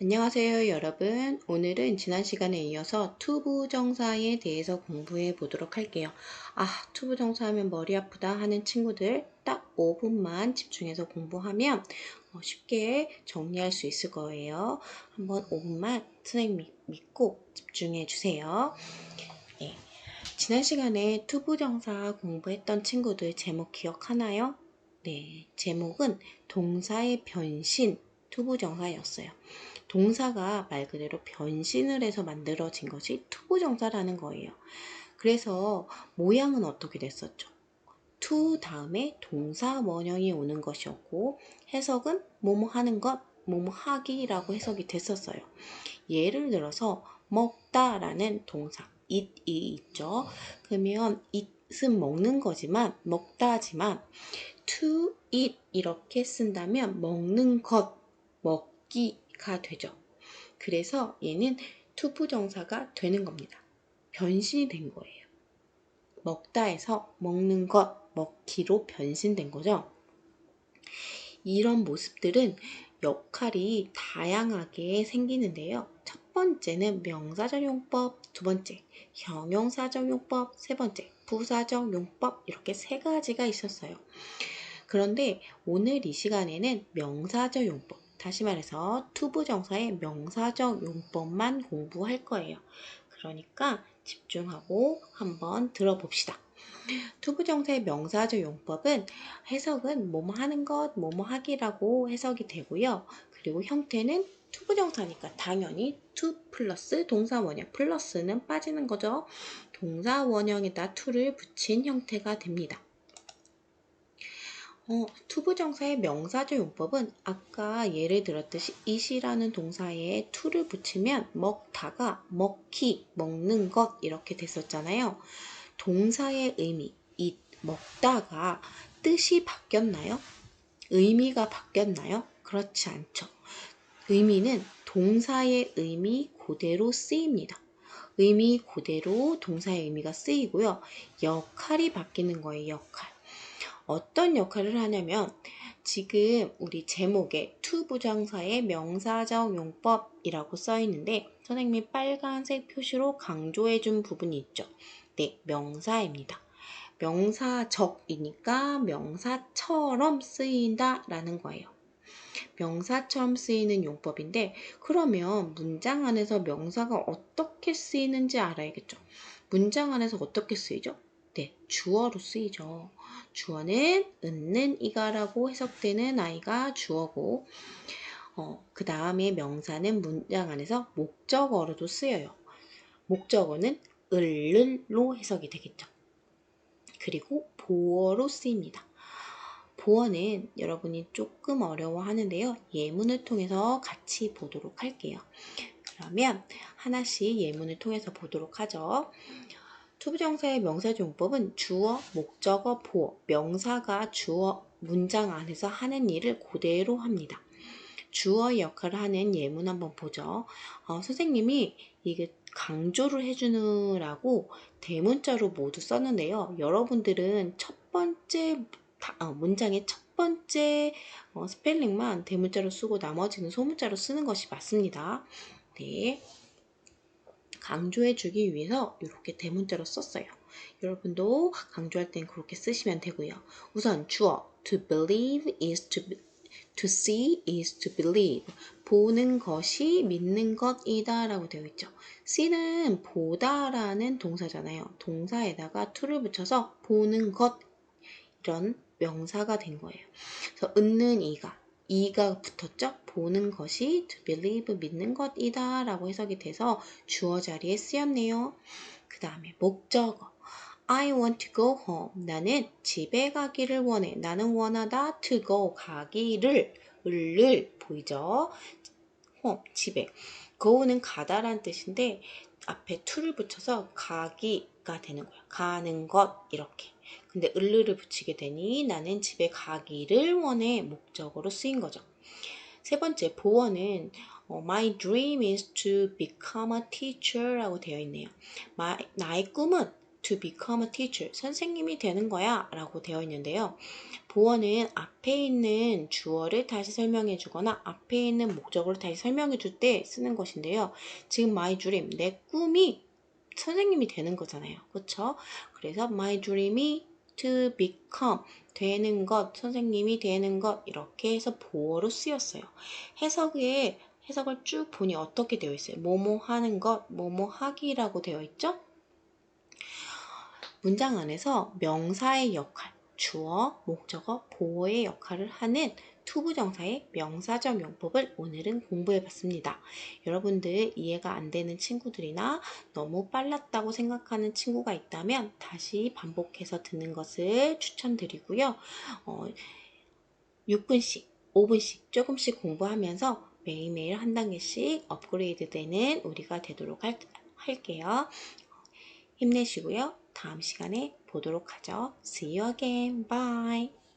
안녕하세요 여러분. 오늘은 지난 시간에 이어서 투부정사에 대해서 공부해 보도록 할게요. 아 투부정사 하면 머리 아프다 하는 친구들 딱 5분만 집중해서 공부하면 어, 쉽게 정리할 수 있을 거예요. 한번 5분만 선생님 믿고 집중해 주세요. 네. 지난 시간에 투부정사 공부했던 친구들 제목 기억하나요? 네. 제목은 동사의 변신 투부정사였어요 동사가 말 그대로 변신을 해서 만들어진 것이 투부정사라는 거예요. 그래서 모양은 어떻게 됐었죠? 투 다음에 동사 원형이 오는 것이었고 해석은 뭐뭐 하는 것, 뭐뭐 하기라고 해석이 됐었어요. 예를 들어서 먹다라는 동사 it이 있죠. 그러면 it은 먹는 거지만 먹다지만 to eat 이렇게 쓴다면 먹는 것, 먹기 가 되죠. 그래서 얘는 투부정사가 되는 겁니다. 변신이 된 거예요. 먹다에서 먹는 것, 먹기로 변신된 거죠. 이런 모습들은 역할이 다양하게 생기는데요. 첫 번째는 명사적 용법, 두 번째 형용사적 용법, 세 번째 부사적 용법 이렇게 세 가지가 있었어요. 그런데 오늘 이 시간에는 명사적 용법, 다시 말해서 투부정사의 명사적 용법만 공부할 거예요. 그러니까 집중하고 한번 들어봅시다. 투부정사의 명사적 용법은 해석은 뭐뭐 하는 것, 뭐뭐 하기라고 해석이 되고요. 그리고 형태는 투부정사니까 당연히 투 플러스 동사 원형 플러스는 빠지는 거죠. 동사 원형에다 투를 붙인 형태가 됩니다. 어, 투부정사의 명사적 용법은 아까 예를 들었듯이 it이라는 동사에 to를 붙이면 먹다가 먹기, 먹는 것 이렇게 됐었잖아요. 동사의 의미, it, 먹다가 뜻이 바뀌었나요? 의미가 바뀌었나요? 그렇지 않죠. 의미는 동사의 의미 그대로 쓰입니다. 의미 그대로 동사의 의미가 쓰이고요. 역할이 바뀌는 거예요, 역할. 어떤 역할을 하냐면 지금 우리 제목에 투부정사의 명사적 용법이라고 써 있는데 선생님이 빨간색 표시로 강조해 준 부분이 있죠. 네, 명사입니다. 명사적이니까 명사처럼 쓰인다 라는 거예요. 명사처럼 쓰이는 용법인데 그러면 문장 안에서 명사가 어떻게 쓰이는지 알아야겠죠. 문장 안에서 어떻게 쓰이죠? 네, 주어로 쓰이죠. 주어는 은는 이가라고 해석되는 아이가 주어고 어, 그 다음에 명사는 문장 안에서 목적어로도 쓰여요. 목적어는 을를로 해석이 되겠죠. 그리고 보어로 쓰입니다. 보어는 여러분이 조금 어려워하는데요. 예문을 통해서 같이 보도록 할게요. 그러면 하나씩 예문을 통해서 보도록 하죠. 투부정사의 명사용법은 주어, 목적어, 보어, 명사가 주어 문장 안에서 하는 일을 그대로 합니다. 주어의 역할을 하는 예문 한번 보죠. 어, 선생님이 이게 강조를 해주느라고 대문자로 모두 썼는데요. 여러분들은 첫 번째 어, 문장의 첫 번째 어, 스펠링만 대문자로 쓰고 나머지는 소문자로 쓰는 것이 맞습니다. 네. 강조해 주기 위해서 이렇게 대문자로 썼어요. 여러분도 강조할 땐 그렇게 쓰시면 되고요. 우선 주어 to believe is to to see is to believe. 보는 것이 믿는 것이다 라고 되어 있죠. see는 보다라는 동사잖아요. 동사에다가 to를 붙여서 보는 것 이런 명사가 된 거예요. 그래서 은는 이가 이가 붙었죠? 보는 것이 to believe 믿는 것이다 라고 해석이 돼서 주어 자리에 쓰였네요. 그 다음에 목적어 I want to go home. 나는 집에 가기를 원해. 나는 원하다 to go 가기를 을을 보이죠? home 집에 go는 가다란 뜻인데 앞에 to를 붙여서 가기가 되는 거예요. 가는 것 이렇게. 근데 을르를 붙이게 되니 나는 집에 가기를 원해 목적으로 쓰인 거죠. 세 번째 보어는 어, My dream is to become a teacher 라고 되어 있네요. My, 나의 꿈은 to become a teacher. 선생님이 되는 거야. 라고 되어 있는데요. 보어는 앞에 있는 주어를 다시 설명해 주거나 앞에 있는 목적어를 다시 설명해 줄 때 쓰는 것인데요. 지금 my dream, 내 꿈이 선생님이 되는 거잖아요. 그렇죠? 그래서 my dream이 to become 되는 것, 선생님이 되는 것 이렇게 해서 보어로 쓰였어요. 해석에 해석을 쭉 보니 어떻게 되어 있어요? 뭐뭐 하는 것, 뭐뭐 하기라고 되어 있죠? 문장 안에서 명사의 역할, 주어, 목적어, 보어의 역할을 하는 투부정사의 명사적 용법을 오늘은 공부해 봤습니다. 여러분들 이해가 안 되는 친구들이나 너무 빨랐다고 생각하는 친구가 있다면 다시 반복해서 듣는 것을 추천드리고요. 어, 6분씩, 5분씩 조금씩 공부하면서 매일매일 한 단계씩 업그레이드 되는 우리가 되도록 할, 할게요. 힘내시고요. 다음 시간에 보도록 하죠. See you again. Bye.